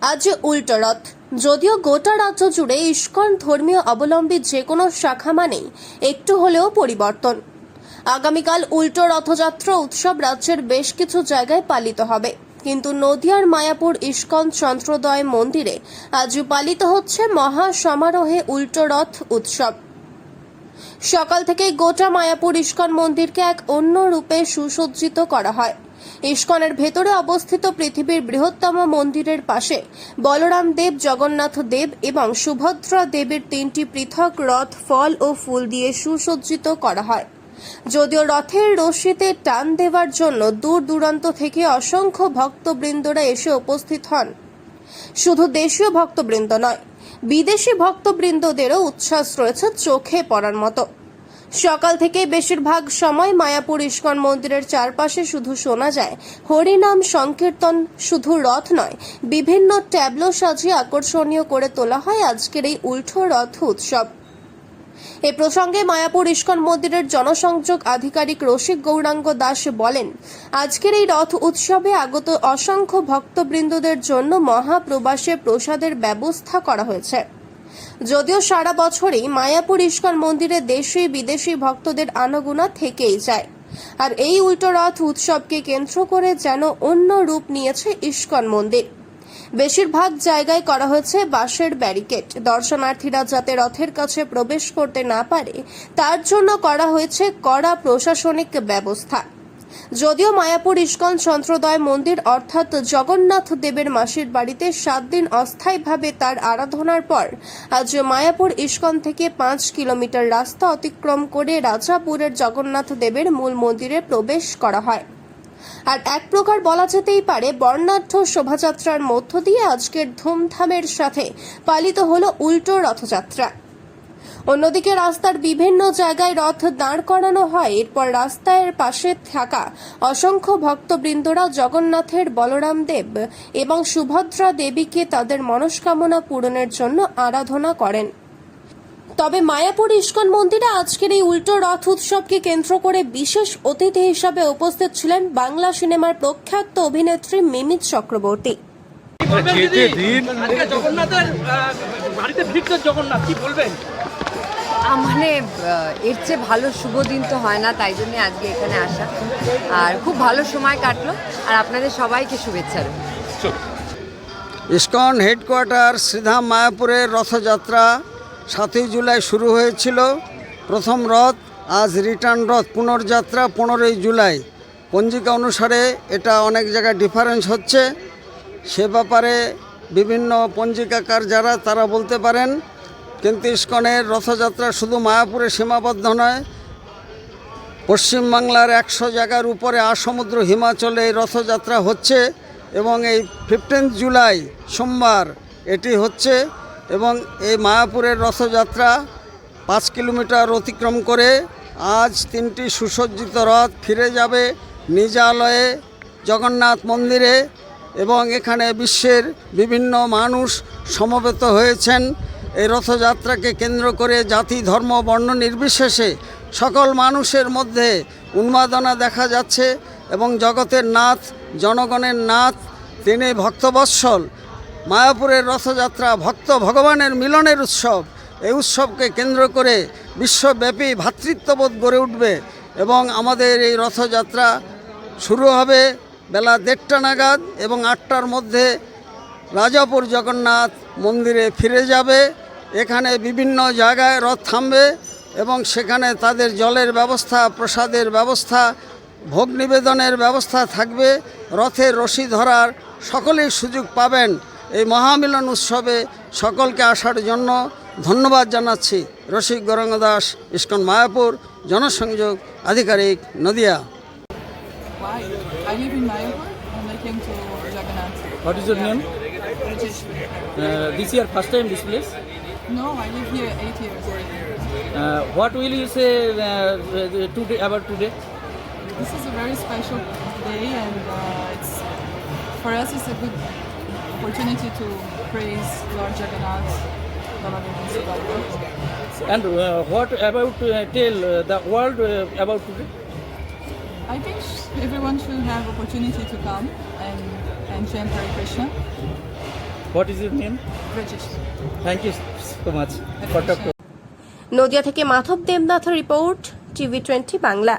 আজ উল্টো রথ। যদিও গোটা রাজ্য জুড়ে ইস্কন ধর্মীয় অবলম্বী যে কোনো শাখা মানেই একটু হলেও পরিবর্তন। আগামীকাল উল্টো রথযাত্রা উৎসব রাজ্যের বেশ কিছু জায়গায় পালিত হবে। কিন্তু নদিয়ার মায়াপুর ইস্কন চন্দ্রোদয় মন্দিরে আজ পালিত হচ্ছে মহা সমারোহে উল্টো রথ উৎসব। সকাল থেকে গোটা মায়াপুর ইস্কন মন্দিরকে এক অন্য রূপে সুসজ্জিত করা হয়। ইস্কনের ভেতরে অবস্থিত পৃথিবীর বৃহত্তম মন্দিরের পাশে বলরাম দেব, জগন্নাথ দেব এবং সুভদ্রা দেবীর তিনটি পৃথক রথ ফল ও ফুল দিয়ে সুসজ্জিত করা হয়। যদিও রথের রশিতে টান দেওয়ার জন্য দূর দূরান্ত থেকে অসংখ্য ভক্তবৃন্দরা এসে উপস্থিত হন। শুধু দেশীয় ভক্তবৃন্দ নয়, বিদেশি ভক্তবৃন্দদেরও উচ্ছ্বাস রয়েছে চোখে পড়ার মতো। সকাল থেকে বেশিরভাগ সময় মায়াপুর ইস্কন মন্দিরের চারপাশে শুধু শোনা যায় হরিনাম সংকীর্তন, শুধু রথ নয়, বিভিন্ন ট্যাবলো সাজিয়ে আকর্ষণীয় করে তোলা হয় আজকের এই উল্টো রথ উৎসব। এ প্রসঙ্গে মায়াপুর ইস্কন মন্দিরের জনসংযোগ আধিকারিক রসিক গৌরাঙ্গ দাস বলেন, আজকের এই রথ উৎসবে আগত অসংখ্য ভক্তবৃন্দদের জন্য মহাপ্রবাসে প্রসাদের ব্যবস্থা করা হয়েছে। যদিও সারা বছরই মায়াপুর ইস্কন মন্দিরে দেশি বিদেশি ভক্তদের আনাগোনা থেকেই যায়। আর এই উল্টো রথ উৎসবকে কেন্দ্র করে যেন অন্য রূপ নিয়েছে ইস্কন মন্দির। বেশিরভাগ জায়গায় করা হয়েছে বাঁশের ব্যারিকেড। দর্শনার্থীরা যাতে রথের কাছে প্রবেশ করতে না পারে, তার জন্য করা হয়েছে কড়া প্রশাসনিক ব্যবস্থা। যদিও মায়াপুর ইস্কন চন্দ্রোদয় মন্দির অর্থাৎ জগন্নাথ দেবের মাসির বাড়িতে সাত দিন অস্থায়ীভাবে তার আরাধনার পর আজ মায়াপুর ইস্কন থেকে পাঁচ কিলোমিটার রাস্তা অতিক্রম করে রাজাপুরের জগন্নাথ দেবের মূল মন্দিরে প্রবেশ করা হয়। আর এক প্রকার বলা যেতেই পারে, বর্ণাঢ্য শোভাযাত্রার মধ্য দিয়ে আজকের ধুমধামের সাথে পালিত হল উল্টো রথযাত্রা। অন্যদিকে রাস্তার বিভিন্ন জায়গায় রথ দাঁড় করানো হয়। এরপর রাস্তার পাশে থাকা অসংখ্য ভক্তবৃন্দরা জগন্নাথের বলরাম দেব এবং সুভদ্রা দেবীকে তাদের মনস্কামনা পূরণের জন্য আরাধনা করেন। তবে মায়াপুর ইস্কন মন্দিরে আজকের এই উল্টো রথ উৎসবকে কেন্দ্র করে বিশেষ অতিথি হিসাবে উপস্থিত ছিলেন বাংলা সিনেমার প্রখ্যাত অভিনেত্রী মিমিত চক্রবর্তী। বাড়িতে জগন্নাথ কি বলবেন? মানে এর চেয়ে ভালো শুভ দিন তো হয় না তাই জন্য আজকে এখানে আসা। আর খুব ভালো সময় কাটলো আর আপনাদের সবাইকে শুভেচ্ছা রইল। ইস্কন হেডকোয়ার্টার শ্রীধাম মায়াপুরের রথযাত্রা সাতই জুলাই শুরু হয়েছিল। প্রথম রথ আজ রিটার্ন রথ পুনর্যাত্রা পনেরোই জুলাই। পঞ্জিকা অনুসারে এটা অনেক জায়গায় ডিফারেন্স হচ্ছে। সে ব্যাপারে বিভিন্ন পঞ্জিকাকার যারা, তারা বলতে পারেন, কিন্তু ইস্কনের রথযাত্রা শুধু মায়াপুরে সীমাবদ্ধ নয় পশ্চিমবাংলার একশো জায়গার উপরে আসমুদ্র হিমাচলে এই রথযাত্রা হচ্ছে এবং এই ফিফটিন্থ জুলাই সোমবার এটি হচ্ছে এবং এই মায়াপুরের রথযাত্রা পাঁচ কিলোমিটার অতিক্রম করে আজ তিনটি সুসজ্জিত রথ ফিরে যাবে। নিজালয়ে, জগন্নাথ মন্দিরে এবং এখানে বিশ্বের বিভিন্ন মানুষ সমবেত হয়েছেন। এই রথযাত্রাকে কেন্দ্র করে জাতি, ধর্ম, বর্ণ নির্বিশেষে সকল মানুষের মধ্যে উন্মাদনা দেখা যাচ্ছে এবং জগতের নাথ, জনগণের নাথ, তিনি ভক্তবৎসল, মায়াপুরের রথযাত্রা, ভক্ত ভগবানের মিলনের উৎসব, এই উৎসবকে কেন্দ্র করে বিশ্বব্যাপী ভ্রাতৃত্ববোধ গড়ে উঠবে এবং আমাদের এই রথযাত্রা শুরু হবে। বেলা দেড়টা নাগাদ এবং আটটার মধ্যে রাজাপুর জগন্নাথ মন্দিরে ফিরে যাবে। এখানে বিভিন্ন জায়গায় রথ থামবে এবং সেখানে তাদের জলের ব্যবস্থা, প্রসাদের ব্যবস্থা, ভোগ নিবেদনের ব্যবস্থা থাকবে। রথে রশি ধরার সকলেই সুযোগ পাবেন এই মহামিলন উৎসবে সকলকে আসার জন্য। ধন্যবাদ জানাচ্ছি রসিক গৌরাঙ্গ দাস ইস্কন মায়াপুর, জনসংযোগ আধিকারিক Nadia? I live in Mayapur and I came to Jagannath. What is your name? Rajesh. Uh, this year, first time this place? No, I live here eight years. Uh, what will you say uh, today about today? This is a very special day, and uh, it's for us it's a good opportunity to praise Lord Jagannath. And uh, what about uh, tell uh, the world uh, about today? I think everyone should have opportunity to come and, and chant Hare Krishna. What is your name? British. Thank you so much. Nadia থেকে Madhab Debnath report TV twenty Bangla